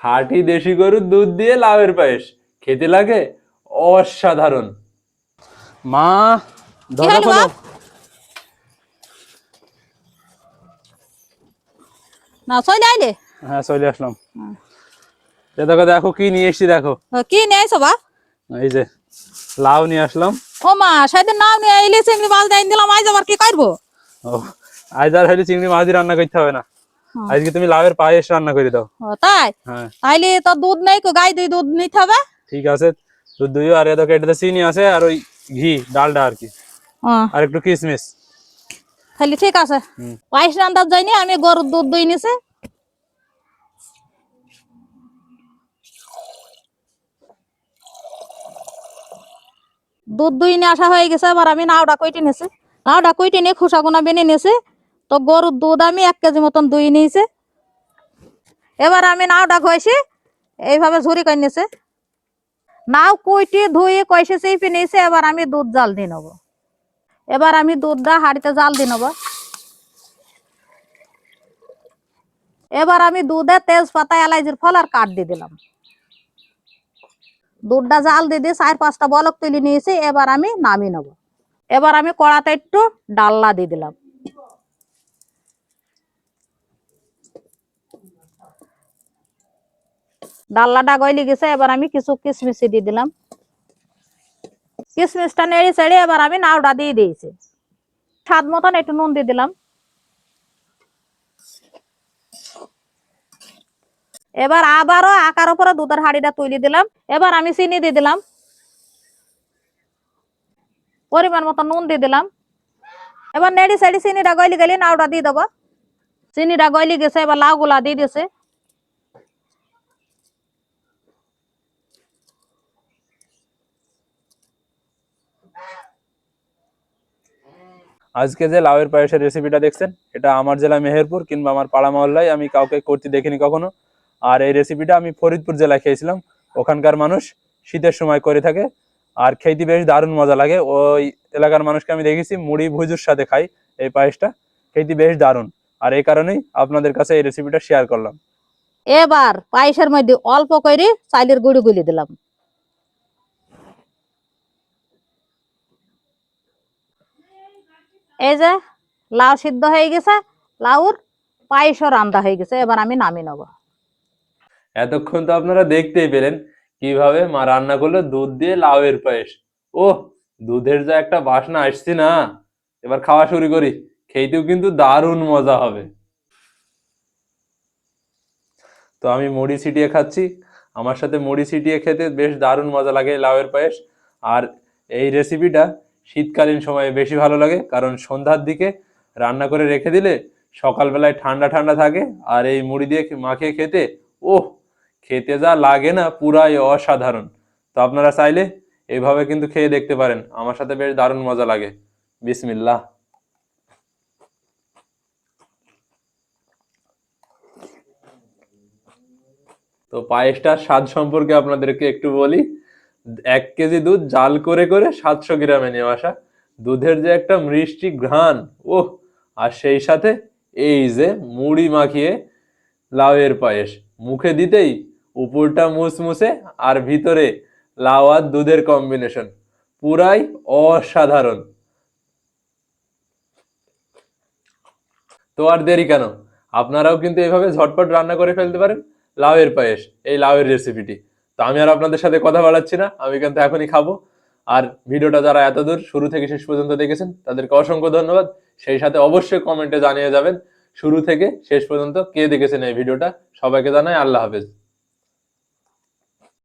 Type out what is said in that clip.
খাঁটি দেশি গরুর দুধ দিয়ে লাউয়ের পায়েস। খেতে লাগে অসাধারণ। মা ধরো খোলো? না চলে আইলে হ্যাঁ চলে আসলাম। এ দেখো দেখো কি নিয়ে এসছি দেখো। কি নিয়ে আইছো বা এই যে লাউ নিয়ে আসলাম। ও মা সেদিন নাম নিয়ে আইলে চিংড়ি মাছ দেন দিলাম আইজ আবার কি করব? ও আজ আর হলে চিংড়ি মাছ দিয়ে রান্না করতে হবে না। আজকে তুমি লাউয়ের পায়েস রান্না করে দাও। তাই? হ্যাঁ। তাইলে তো দুধ নেই কো? গাই দুই দুধ নিতে হবে? ঠিক আছে দুধ দুইও আর এদিকে এটাতে চিনি আছে আর ওই ঘি ডালডা আর কি। আর একটু কিশমিশ তাহলে ঠিক আছে। পায়েস রান্দার যাইনি আমি গরুর দুধ দুই নিছে। দুধ দুই নিয়ে আসা হয়ে গেছে আবার আমি নাওটা কইটে নিছি। নাওটা কইটে নিয়ে খোসা গুনা বেনে নিছি। তো গরুর দুধ আমি এক কেজি মতন দুই নিয়েছি। এবার আমি নাওটা কইছি এইভাবে ঝুরি করে নিছে নাও কুইটি ধুয়ে কইসে, চেপে নিয়েছে, এবার আমি দুধ জাল দিয়ে নেব। এবার আমি দুধটা হাঁড়িতে জাল দিয়ে নেব। এবার আমি দুধে তেজপাতা এলাইজির ফল আর কাঠ দিয়ে দিলাম। দুধটা জাল দিয়ে দিয়ে চার পাঁচটা বলক তুলে নিয়েছি, এবার আমি নামিয়ে নেব। এবার আমি কড়াতে একটু ডাল্লা দিয়ে দিলাম। ডাল্লাটা গইলি গেছে, এবার আমি কিছু কিশমিশি দিয়ে দিলাম। কিশমিশটা নেড়ে চেড়ে এবার আমি নাওটা দিয়ে দিয়েছি। স্বাদ মতন একটু নুন দিয়ে দিলাম। এবার আবারও আকার উপরে দুধের হাড়িটা তুলে দিলাম। এবার আমি চিনি দিয়ে দিলাম। পরিমাণ মতো নুন দিয়ে দিলাম। এবার নেড়ি সেড়ি চিনিটা গইলি গেলি নাওটা দিয়ে দেবো। চিনিটা গইলি গেছে, এবার লাউ গুলা দিয়ে দিছে আজকে যে লাউয়ের পায়েসের রেসিপিটা দেখছেন, এটা আমার জেলা মেহেরপুর কিংবা আমার পাড়া মহল্লায় আমি কাউকে করতে দেখিনি কখনো। আর এই রেসিপিটা আমি ফরিদপুর জেলায় খেয়েছিলাম। ওখানকার মানুষ শীতের সময় করে থাকে, আর খেতে বেশ দারুণ মজা লাগে। ওই এলাকার মানুষকে আমি দেখেছি, মুড়ি ভুজুর সাথে খাই এই পায়েসটা। খেতে বেশ দারুণ। আর এই কারণেই আপনাদের কাছে এই রেসিপিটা শেয়ার করলাম। এবার পায়েসের মধ্যে অল্প করে চাইলের গুঁড়ি গুলি দিলাম। এই যে লাউ সিদ্ধ হয়ে গেছে, লাউর পায়েসও রান্দা হয়ে গেছে, এবার আমি নামিয়ে নেব। এতক্ষণ তো আপনারা দেখতেই পেলেন কীভাবে মা রান্না করল দুধ দিয়ে লাউয়ের পায়েস। ও দুধের যা একটা বাসনা আসছে না। এবার খাওয়া শুরু করি, খেতেও কিন্তু দারুণ মজা হবে। তো আমি মুড়ি ছিটিয়ে খাচ্ছি, আমার সাথে মুড়ি ছিটিয়ে খেতে বেশ দারুণ মজা লাগে লাউয়ের পায়েস। আর এই রেসিপিটা শীতকালীন সময়ে বেশি ভালো লাগে, কারণ সন্ধ্যার দিকে রান্না করে রেখে দিলে সকালবেলায় ঠান্ডা ঠান্ডা থাকে, আর এই মুড়ি দিয়ে মাখিয়ে খেতে, ওহ, খেতে যা লাগে না, পুরাই অসাধারণ। তো আপনারা চাইলে এইভাবে কিন্তু খেয়ে দেখতে পারেন, আমার সাথে বেশ দারুণ মজা লাগে। বিসমিল্লাহ। তো পায়েসটার স্বাদ সম্পর্কে আপনাদেরকে একটু বলি এক কেজি দুধ জাল করে করে সাতশো গ্রামে নিয়ে আসা। দুধের যে একটা মিষ্টি ঘ্রাণ, ওহ, আর সেই সাথে এই যে মুড়ি মাখিয়ে লাউয়ের পায়েস। মুখে দিতেই উপরটা মুসমুসে আর ভিতরে লাউ আর দুধের কম্বিনেশন পুরাই অসাধারণ। তো আর দেরি কেন? আপনারাও কিন্তু এইভাবে ঝটপট রান্না করে ফেলতে পারেন লাউয়ের পায়েস, এই লাউয়ের রেসিপিটি তো আমি আর আপনাদের সাথে কথা বলাচ্ছি না, আমি কিন্তু এখনই খাব। আর ভিডিওটা যারা এতদূর শুরু থেকে শেষ পর্যন্ত দেখেছেন, তাদেরকে অসংখ্য ধন্যবাদ। সেই সাথে অবশ্যই কমেন্টে জানিয়ে যাবেন, শুরু থেকে শেষ পর্যন্ত কে দেখেছেন এই ভিডিওটা? সবাইকে জানাই আল্লাহ হাফেজ।